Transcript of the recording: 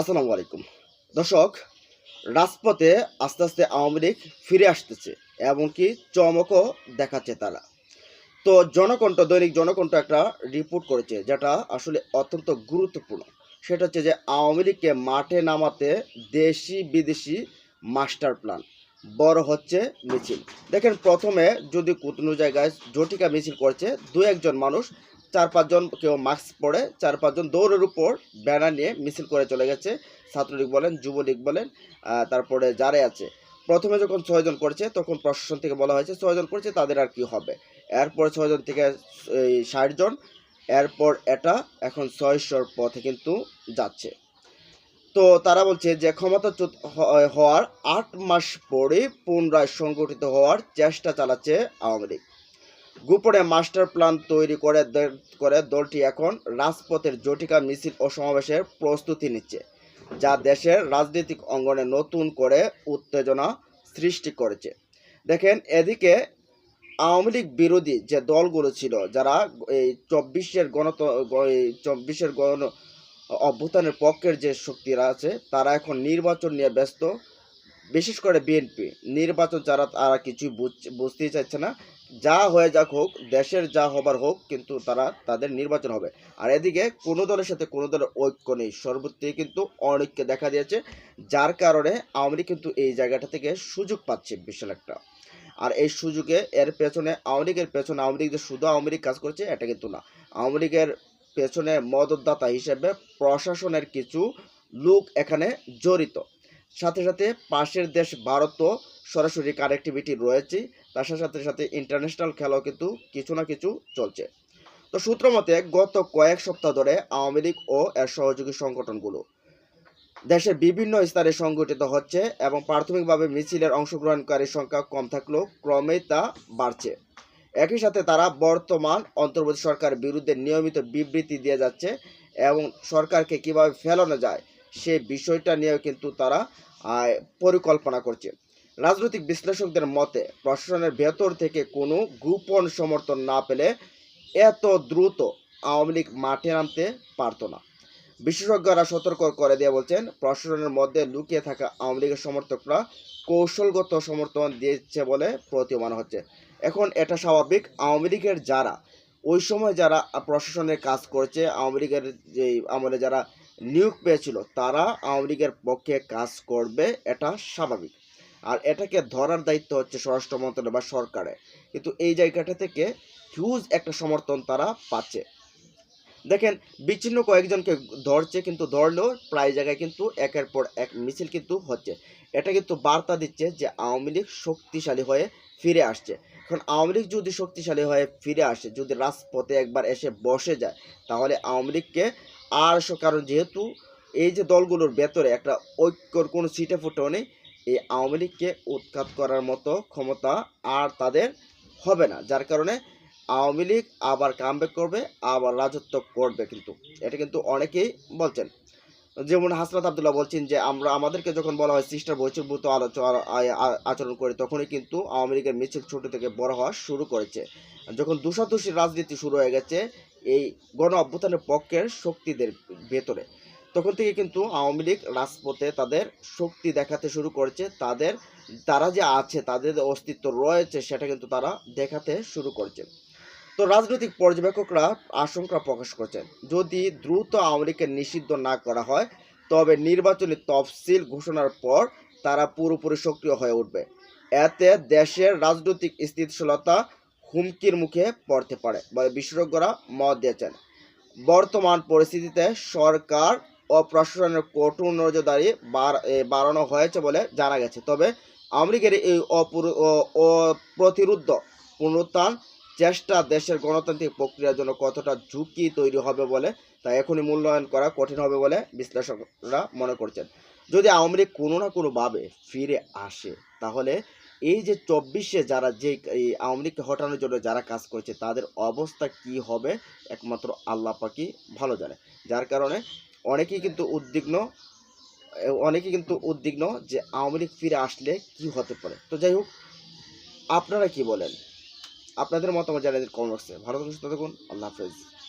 আসসালামু আলাইকুম। দর্শক, রাজপথে আস্তে আস্তে আওয়ামী লীগ ফিরে আসতেছে এমনকি চমকও দেখাচ্ছে তারা। তো জনকণ্ঠ, দৈনিক জনকণ্ঠ একটা রিপোর্ট করেছে যেটা আসলে অত্যন্ত গুরুত্বপূর্ণ। সেটা হচ্ছে যে আওয়ামী লীগকে মাঠে নামাতে দেশি বিদেশি মাস্টার প্ল্যান, বড় হচ্ছে মিছিল। দেখেন, প্রথমে যদি কোনো জায়গায় জটিকা মিছিল করছে দু একজন মানুষ চার পাঁচজন কেউ মাস্ক পরে চার পাঁচজন দৌড়ের উপর ব্যানার নিয়ে মিছিল করে চলে গেছে। ছাত্রলীগ বলেন, যুবলীগ বলেন তারপরে যারাই আছে। প্রথমে যখন ছয়জন করছে, তখন প্রশাসন থেকে বলা হয়েছে ছয়জন করছে, তাদের আর কি হবে? এরপর ছয়জন থেকে এই ষাট জন, এরপর এটা এখন ছয়শোর পথে কিন্তু যাচ্ছে। তো তারা বলছে যে, ক্ষমতাচ্যুত হ- হওয়ার আট মাস পরে পুনরায় সংগঠিত হওয়ার চেষ্টা চালাচ্ছে আওয়ামী লীগ। গোপনে মাস্টার প্ল্যান তৈরি করে করে দলটি এখন রাজপথের জটিকা মিছিল ও সমাবেশের প্রস্তুতি নিচ্ছে, যা দেশের রাজনৈতিক অঙ্গনে নতুন করে উত্তেজনা সৃষ্টি করেছে। দেখেন, এদিকে আওয়ামী লীগ বিরোধী যে দলগুলো ছিল, যারা এই চব্বিশের গণত চব্বিশের গণ অভ্যুত্থানের পক্ষের যে শক্তিরা আছে, তারা এখন নির্বাচন নিয়ে ব্যস্ত, বিশেষ করে বিএনপি। নির্বাচন যারা তারা কিছুই বুঝ- বুঝতেই চাইছে না। যা হয়ে যাক হোক, দেশের যা হবার হোক, কিন্তু তারা তাদের নির্বাচন হবে। আর এদিকে কোনো দলের সাথে কোনো দলের ঐক্য নেই। সর্বত্রই কিন্তু অনৈক্য দেখা দিয়েছে, যার কারণে আওয়ামী কিন্তু এই জায়গাটা থেকে সুযোগ পাচ্ছে বিশাল একটা। আর এই সুযোগে এর পেছনে আওয়ামী লীগের পেছনে আওয়ামী লীগ যে শুধু আওয়ামী লীগ কাজ করছে, এটা কিন্তু না। আওয়ামী লীগের পেছনে মদতদাতা হিসেবে প্রশাসনের কিছু লোক এখানে জড়িত। সাথে সাথে পাশের দেশ ভারতও সরাসরি কানেক্টিভিটি রয়েছে। তার সাথে সাথে সাথে ইন্টারন্যাশনাল খেলাও কিন্তু কিছু না কিছু চলছে। তো সূত্র মতে গত কয়েক সপ্তাহ ধরে আওয়ামী লীগ ও এর সহযোগী সংগঠনগুলো দেশের বিভিন্ন স্তরে সংগঠিত হচ্ছে এবং প্রাথমিকভাবে মিছিলের অংশগ্রহণকারীর সংখ্যা কম থাকলেও ক্রমেই তা বাড়ছে। একই সাথে তারা বর্তমান অন্তর্বর্তী সরকারের বিরুদ্ধে নিয়মিত বিবৃতি দিয়ে যাচ্ছে এবং সরকারকে কীভাবে ফেলানো যায় সেই বিষয়টা নিয়েও কিন্তু তারা পরিকল্পনা করছে। রাজনৈতিক বিশ্লেষকদের মতে, প্রশাসনের ভেতর থেকে কোনো গোপন সমর্থন না পেলে এত দ্রুত আওয়ামী লীগ মাঠে নামতে পারতো না। বিশেষজ্ঞরা সতর্ক করে দিয়ে বলছেন, প্রশাসনের মধ্যে লুকিয়ে থাকা আওয়ামী লীগের সমর্থকরা কৌশলগত সমর্থন দিয়েছে বলে প্রতীয়মান হচ্ছে। এখন এটা স্বাভাবিক, আওয়ামী লীগের যারা, ওই সময় যারা প্রশাসনের কাজ করছে, আওয়ামী লীগের যে আমলে যারা নিয়োগ পেয়েছিল, তারা আওয়ামী লীগের পক্ষে কাজ করবে, এটা স্বাভাবিক। আর এটাকে ধরার দায়িত্ব হচ্ছে স্বরাষ্ট্র মন্ত্রণালয় বা সরকারে কিন্তু এই জায়গাটা থেকে হিউজ একটা সমর্থন তারা পাচ্ছে। দেখেন, বিচ্ছিন্ন কয়েকজনকে ধরছে, কিন্তু ধরলেও প্রায় জায়গায় কিন্তু একের পর এক মিছিল কিন্তু হচ্ছে। এটা কিন্তু বার্তা দিচ্ছে যে আওয়ামী লীগ শক্তিশালী হয়ে ফিরে আসছে। এখন আওয়ামী লীগ যদি শক্তিশালী হয়ে ফিরে আসে, যদি রাজপথে একবার এসে বসে যায়, তাহলে আওয়ামী লীগকে স- কারণ যেহেতু এই যে দলগুলোর ভেতরে একটা ঐক্যর কোনো সিটে ফুটেও নেই, এই আওয়ামী লীগকে উৎখাত করার মতো ক্ষমতা আর তাদের হবে না। যার কারণে আওয়ামী লীগ আবার কামব্যাক করবে, আবার রাজত্ব করবে কিন্তু। এটা কিন্তু অনেকেই বলছেন। যেমন হাসনাত আবদুল্লাহ বলছেন যে, আমরা আমাদেরকে যখন বলা হয় সিস্টার বৈচিত্র্যভূত আলোচনা আচরণ করি, তখনই কিন্তু আওয়ামী লীগের মিছিল ছোট থেকে বড় হওয়া শুরু করেছে। যখন দুষাদুষির রাজনীতি শুরু হয়ে গেছে এই গণ অভ্যুত্থানের পক্ষের শক্তিদের ভেতরে। তখন থেকে কিন্তু আওয়ামী লীগ রাজপথে তাদের শক্তি দেখাতে শুরু করেছে। তাদের, তারা যে আছে, তাদের অস্তিত্ব রয়েছে, সেটা কিন্তু তারা দেখাতে শুরু করেছে। তো রাজনৈতিক পর্যবেক্ষকরা আশঙ্কা প্রকাশ করছেন, যদি দ্রুত আওয়ামী লীগকে নিষিদ্ধ না করা হয়, তবে নির্বাচনী তফসিল ঘোষণার পর তারা পুরোপুরি সক্রিয় হয়ে উঠবে। এতে দেশের রাজনৈতিক স্থিতিশীলতা হুমকির মুখে পড়তে পারে, বলে বিশেষজ্ঞরা মত দিয়েছেন। বর্তমান পরিস্থিতিতে সরকার ও প্রশাসনের কঠোর নজরদারি বাড়- বাড়ানো হয়েছে বলে জানা গেছে। তবে লীগের এই অপুর- ও- অপ্রতিরোধ পুনরুত্থান চেষ্টা দেশের গণতান্ত্রিক প্রক্রিয়ার জন্য কতটা ঝুঁকি তৈরি হবে বলে তা এখনই মূল্যায়ন করা কঠিন হবে বলে বিশ্লেষকরা মনে করছেন। যদি আওয়ামী লীগ কোনো না কোনোভাবে ফিরে আসে, তাহলে এই যে চব্বিশে যারা যে এই আওয়ামী লীগকে হটানোর জন্য যারা কাজ করছে তাদের অবস্থা কি হবে একমাত্র আল্লাহ পাকি ভালো জানে। যার কারণে অনেকেই কিন্তু উদ্বিগ্ন এ, অনেকেই কিন্তু উদ্বিগ্ন যে আওয়ামী লীগ ফিরে আসলে কি হতে পারে। তো যাই হোক আপনারা কি বলেন? আপনাদের মতামত জানাবেন কমেন্ট ভালো থাকুন সুস্থ থাকুন। আল্লাহ হাফেজ।